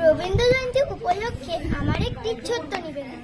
রবীন্দ্র জয়ন্তী উপলক্ষে আমার একটি ছোট্ট নিবেদন।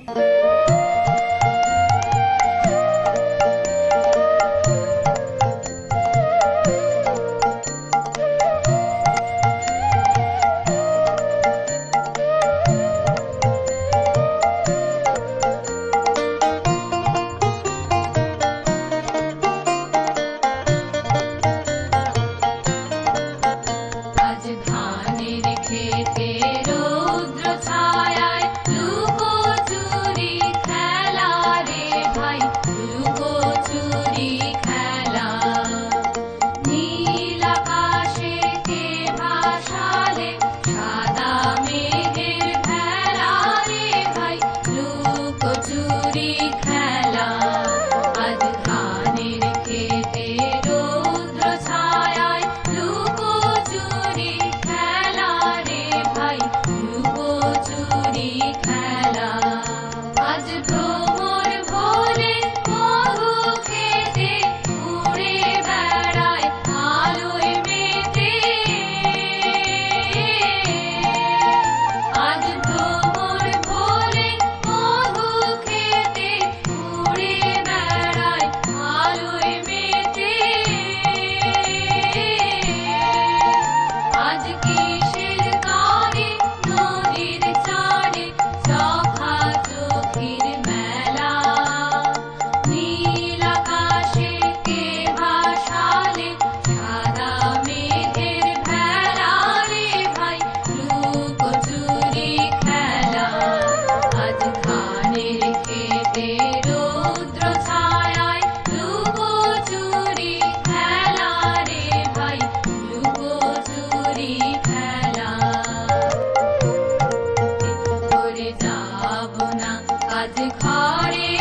আজ ঘরে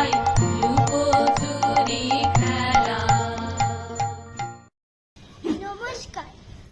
Bye.